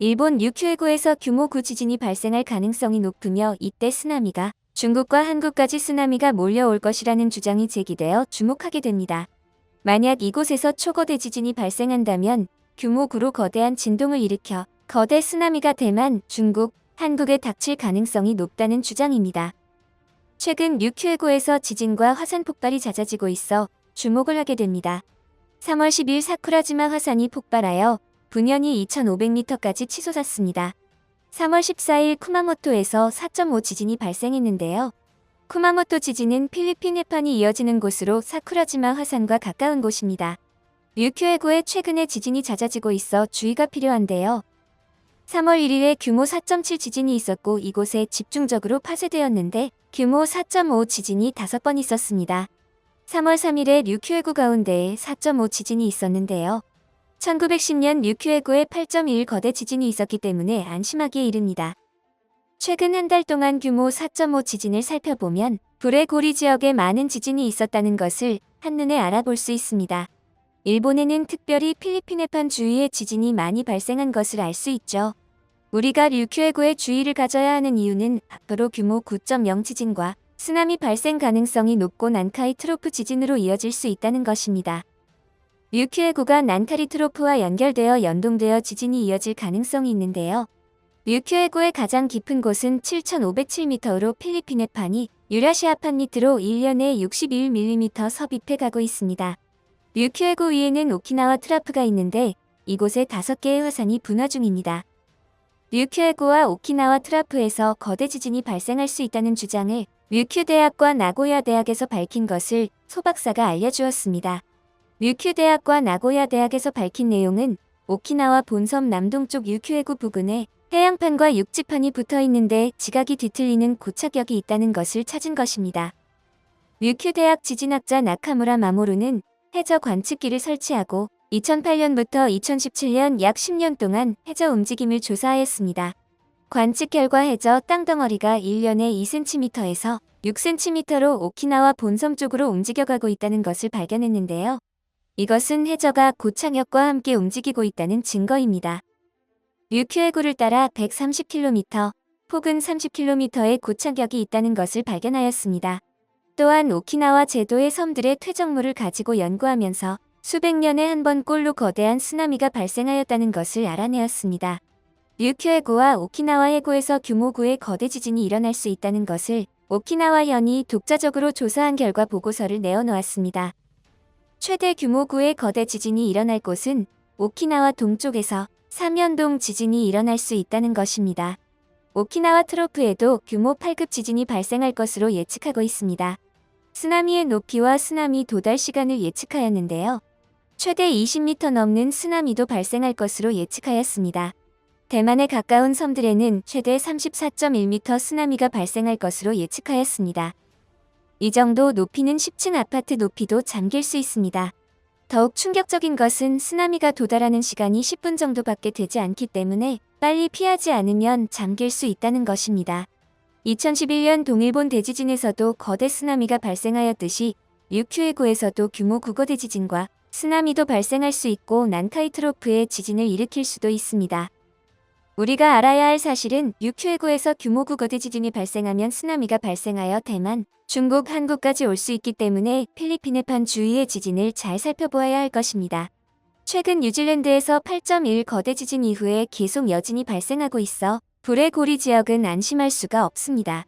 일본 ryukyu해구에서 규모 9 지진이 발생할 가능성이 높으며 이때 쓰나미가 중국과 한국까지 쓰나미가 몰려올 것이라는 주장이 제기되어 주목하게 됩니다. 만약 이곳에서 초거대 지진이 발생한다면 규모 9로 거대한 진동을 일으켜 거대 쓰나미가 대만, 중국, 한국에 닥칠 가능성이 높다는 주장입니다. 최근 ryukyu해구에서 지진과 화산 폭발이 잦아지고 있어 주목을 하게 됩니다. 3월 10일 사쿠라지마 화산이 폭발하여 분연이 2,500m까지 치솟았습니다. 3월 14일 쿠마모토에서 4.5 지진이 발생했는데요. 쿠마모토 지진은 필리핀 해판이 이어지는 곳으로 사쿠라지마 화산과 가까운 곳입니다. ryukyu해구에 최근에 지진이 잦아지고 있어 주의가 필요한데요. 3월 1일에 규모 4.7 지진이 있었고 이곳에 집중적으로 파쇄되었는데 규모 4.5 지진이 5번 있었습니다. 3월 3일에 ryukyu해구 가운데에 4.5 지진이 있었는데요. 1910년 ryukyu해구에 8.1 거대 지진이 있었기 때문에 안심하기에 이릅니다. 최근 한 달 동안 규모 4.5 지진을 살펴보면 불의 고리 지역에 많은 지진이 있었다는 것을 한눈에 알아볼 수 있습니다. 일본에는 특별히 필리핀 해판 주위에 지진이 많이 발생한 것을 알 수 있죠. 우리가 ryukyu해구에 주의를 가져야 하는 이유는 앞으로 규모 9.0 지진과 쓰나미 발생 가능성이 높고 난카이 트로프 지진으로 이어질 수 있다는 것입니다. Ryukyu해구가 난카리 트로프와 연결되어 연동되어 지진이 이어질 가능성이 있는데요. ryukyu해구의 가장 깊은 곳은 7,507m로 필리핀 해판이 유라시아 판 밑으로 1년에 61mm 섭입해 가고 있습니다. ryukyu해구 위에는 오키나와 트라프가 있는데 이곳에 5개의 화산이 분화 중입니다. ryukyu해구와 오키나와 트라프에서 거대 지진이 발생할 수 있다는 주장을 ryukyu 대학과 나고야 대학에서 밝힌 것을 소 박사가 알려주었습니다. Ryukyu 대학과 나고야 대학에서 밝힌 내용은 오키나와 본섬 남동쪽 ryukyu해구 부근에 해양판과 육지판이 붙어 있는데 지각이 뒤틀리는 고착역이 있다는 것을 찾은 것입니다. ryukyu 대학 지진학자 나카무라 마모루는 해저 관측기를 설치하고 2008년부터 2017년 약 10년 동안 해저 움직임을 조사하였습니다. 관측 결과 해저 땅덩어리가 1년에 2cm에서 6cm로 오키나와 본섬 쪽으로 움직여가고 있다는 것을 발견했는데요. 이것은 해저가 고창역과 함께 움직이고 있다는 증거입니다. ryukyu해구를 따라 130km, 폭은 30km의 고착역이 있다는 것을 발견하였습니다. 또한 오키나와 제도의 섬들의 퇴적물을 가지고 연구하면서 수백 년에 한 번 꼴로 거대한 쓰나미가 발생하였다는 것을 알아내었습니다. ryukyu해구와 오키나와 해구에서 규모 9의 거대 지진이 일어날 수 있다는 것을 오키나와 현이 독자적으로 조사한 결과 보고서를 내어놓았습니다. 최대 규모 9의 거대 지진이 일어날 곳은 오키나와 동쪽에서 삼연동 지진이 일어날 수 있다는 것입니다. 오키나와 트로프에도 규모 8급 지진이 발생할 것으로 예측하고 있습니다. 쓰나미의 높이와 쓰나미 도달 시간을 예측하였는데요. 최대 20m 넘는 쓰나미도 발생할 것으로 예측하였습니다. 대만에 가까운 섬들에는 최대 34.1m 쓰나미가 발생할 것으로 예측하였습니다. 이 정도 높이는 10층 아파트 높이도 잠길 수 있습니다. 더욱 충격적인 것은 쓰나미가 도달하는 시간이 10분 정도밖에 되지 않기 때문에 빨리 피하지 않으면 잠길 수 있다는 것입니다. 2011년 동일본 대지진에서도 거대 쓰나미가 발생하였듯이 ryukyu해구에서도 규모 9거 대지진과 쓰나미도 발생할 수 있고 난카이 트로프의 지진을 일으킬 수도 있습니다. 우리가 알아야 할 사실은 ryukyu해구에서 규모 9거 대 지진이 발생하면 쓰나미가 발생하여 대만, 중국, 한국까지 올 수 있기 때문에 필리핀 해판 주위의 지진을 잘 살펴보아야 할 것입니다. 최근 뉴질랜드에서 8.1 거대 지진 이후에 계속 여진이 발생하고 있어 불의 고리 지역은 안심할 수가 없습니다.